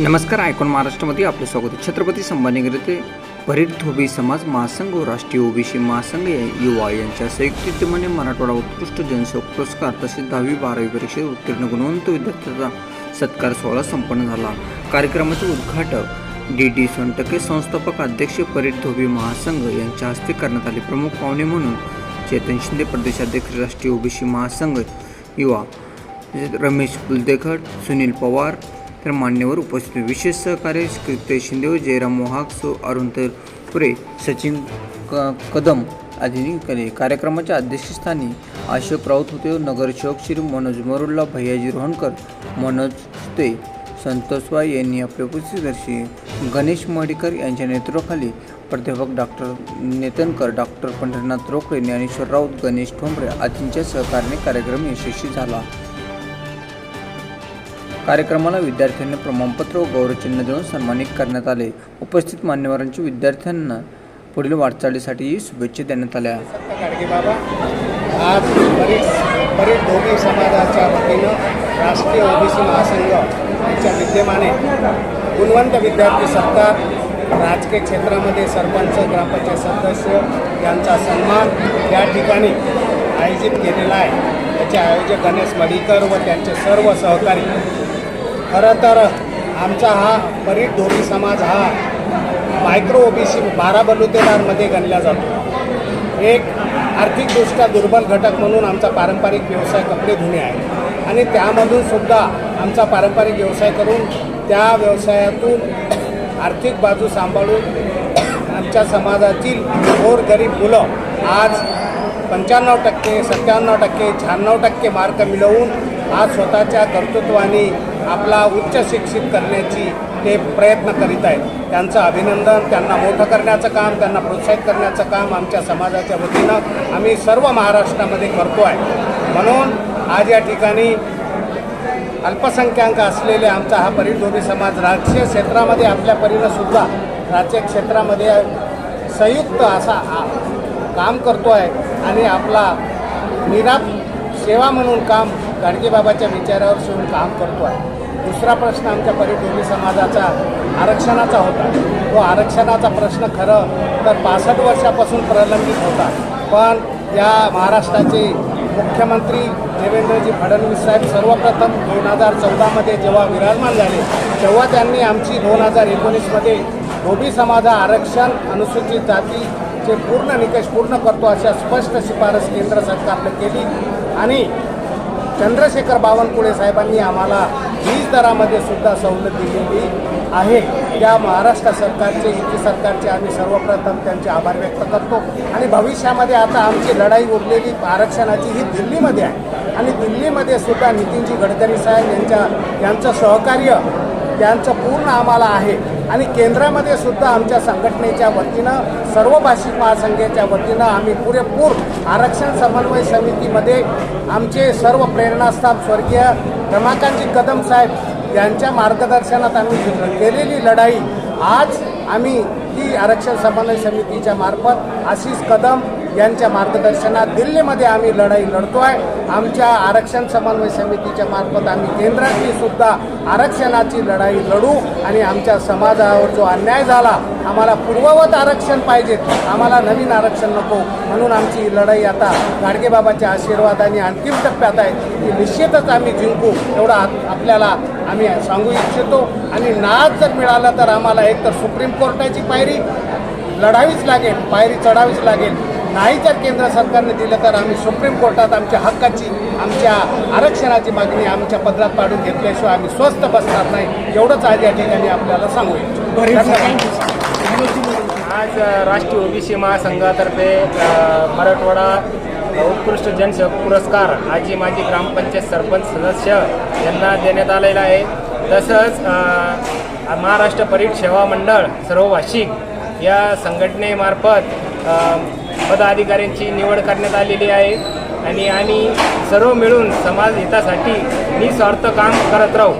नमस्कार आयकॉन महाराष्ट्रामध्ये आपले स्वागत आहे. छत्रपती संभाजीनगरचे परीट धोबी समाज महासंघ व राष्ट्रीय ओबीसी महासंघ या युवा यांच्या संयुक्त उद्यमाने मराठवाडा उत्कृष्ट जनसेवक पुरस्कार तसेच दहावी बारावी परीक्षेत उत्तीर्ण गुणवंत विद्यार्थ्यांचा सत्कार सोहळा संपन्न झाला. कार्यक्रमाचे उद्घाटक डी डी सोनटके संस्थापक अध्यक्ष परीट धोबी महासंघ यांच्या हस्ते करण्यात आले. प्रमुख पाहुणे म्हणून चेतन शिंदे प्रदेशाध्यक्ष राष्ट्रीय ओबीसी महासंघ युवा रमेश कुलदेखड सुनील पवार तर मान्यवर उपस्थित विशेष सहकार्य कृत्य शिंदे जयराम मोहाक सो अरुणतर पुरे सचिन क कदम आदी केले. कार्यक्रमाच्या अध्यक्षस्थानी अशोक राऊत होते नगरसेवक श्री मनोज मरुल्ला भैयाजी रोहणकर मनोज ते संतोषबाई यांनी आपल्या उपस्थिती गणेश मडिकर यांच्या नेतृत्वाखाली प्राध्यापक डॉक्टर नेतनकर डॉक्टर पंढरीनाथ रोकडे ज्ञानेश्वर राऊत गणेश ठोंबरे आदींच्या सहकार्याने कार्यक्रम यशस्वी झाला. कार्यक्रमाला विद्यार्थ्यांना प्रमाणपत्र व गौरवचिन्ह देऊन सन्मानित करण्यात आले. उपस्थित मान्यवरांच्या विद्यार्थ्यांना पुढील वाटचालीसाठी शुभेच्छा देण्यात आल्या. बाबा आज बरीच बरीच धोबी समाजाच्या वतीनं राष्ट्रीय ओबीसी महासंघ यांच्या विद्यमाने गुणवंत विद्यार्थी सत्कार राजकीय क्षेत्रामध्ये सरपंच ग्रामपंचायत सदस्य यांचा सन्मान या ठिकाणी आयोजित केलेला आहे. त्याचे आयोजक गणेश मडीकर व त्यांचे सर्व सहकारी. खरं तर आमचा हा परीट धोबी समाज हा मायक्रो ओबीसी बारा बलुतेदारमध्ये गणला जातो. एक आर्थिकदृष्ट्या दुर्बल घटक म्हणून आमचा पारंपरिक व्यवसाय कपडे धुणे आहे. आणि त्यामधून सुद्धा आमचा पारंपरिक व्यवसाय करून त्या व्यवसायातून आर्थिक बाजू सांभाळून आमच्या समाजातील थोर गरीब मुलं आज पंच्याण्णव टक्के सत्त्याण्णव टक्के शहाण्णव टक्के मार्क मिळवून आज स्वतःच्या कर्तृत्वाने आपला उच्च शिक्षित करण्याची ते प्रयत्न करीत आहेत. त्यांचं अभिनंदन त्यांना मोठं करण्याचं काम त्यांना प्रोत्साहित करण्याचं काम आमच्या समाजाच्या वतीनं आम्ही सर्व महाराष्ट्रामध्ये करतो आहे. म्हणून आज या ठिकाणी अल्पसंख्याक असलेले आमचा हा परिधोबी समाज राजकीय क्षेत्रामध्ये आपल्या परीनं सुद्धा राजकीय क्षेत्रामध्ये संयुक्त असा काम करतो आहे. आणि आपला निराप सेवा म्हणून काम गाडगेबाबाच्या विचारावर ठेवून काम करतो आहे दुसरा प्रश्न आमच्या परिधोबी समाजाचा आरक्षणाचा होता. तो आरक्षणाचा प्रश्न खरं तर पासष्ट वर्षापासून प्रलंबित होता. पण या महाराष्ट्राचे मुख्यमंत्री देवेंद्रजी फडणवीस साहेब सर्वप्रथम दोन हजार चौदामध्ये जेव्हा विराजमान झाले तेव्हा त्यांनी आमची दोन हजार एकोणीसमध्ये धोबी समाजा आरक्षण अनुसूचित जाती जे पूर्ण निकष पूर्ण करतो अशा स्पष्ट शिफारस केंद्र सरकारनं केली. आणि चंद्रशेखर बावनकुळे साहेबांनी आम्हाला वीज दरामध्ये सुद्धा सवलत दिलेली आहे. या महाराष्ट्र सरकारचे युती सरकारचे आम्ही सर्वप्रथम त्यांचे आभार व्यक्त करतो. आणि भविष्यामध्ये आता आमची लढाई उरलेली आरक्षणाची ही दिल्लीमध्ये आहे. आणि दिल्लीमध्ये सुद्धा नितीनजी गडकरी साहेब यांच्या यांचं सहकार्य त्यांचं पूर्ण आम्हाला आहे. आणि केंद्रामध्ये सुद्धा आमच्या संघटनेच्या वतीनं सर्व भाषिक महासंघाच्या वतीनं आम्ही पुरेपूर आरक्षण समन्वय समितीमध्ये आमचे सर्व प्रेरणास्थान स्वर्गीय रमाकांतजी कदम साहेब यांच्या मार्गदर्शनात आम्ही केलेली लढाई. आज आम्ही ही आरक्षण समन्वय समितीच्या मार्फत आशिष कदम यांच्या मार्गदर्शनात दिल्लीमध्ये आम्ही लढाई लढतो आहे आमच्या आरक्षण समन्वय समितीच्या मार्फत आम्ही केंद्राची सुद्धा आरक्षणाची लढाई लढू आणि आमच्या समाजावर जो अन्याय झाला आम्हाला पूर्ववत आरक्षण पाहिजेत आम्हाला नवीन आरक्षण नको. म्हणून आमची लढाई आता गाडगेबाबाच्या आशीर्वादाने अंतिम टप्प्यात आहे. ती निश्चितच आम्ही जिंकू. एवढा आपल्याला आम्ही सांगू इच्छितो. आणि नाच जर मिळाला तर आम्हाला एक तर सुप्रीम कोर्टाची पायरी लढावीच लागेल पायरी चढावीच लागेल. नाही जर केंद्र सरकारने दिलं तर आम्ही सुप्रीम कोर्टात आमच्या हक्काची आमच्या आरक्षणाची मागणी आमच्या पदरात पाडून घेतल्याशिवाय आम्ही स्वस्त बसणार नाही. एवढंच आज या ठिकाणी आपल्याला सांगू. आज राष्ट्रीय ओबीसी महासंघातर्फे मराठवाडा उत्कृष्ट जनसेवक पुरस्कार आजी माजी ग्रामपंचायत सरपंच सदस्य यांना देण्यात आलेला आहे. तसंच महाराष्ट्र परीट सेवा मंडळ सर्व भाषिक या संघटनेमार्फत पदाधिकाऱ्यांची निवड करण्यात आलेली आहे. आणि आम्ही सर्व मिळून समाज हितासाठी निस्वार्थ काम करत राहू.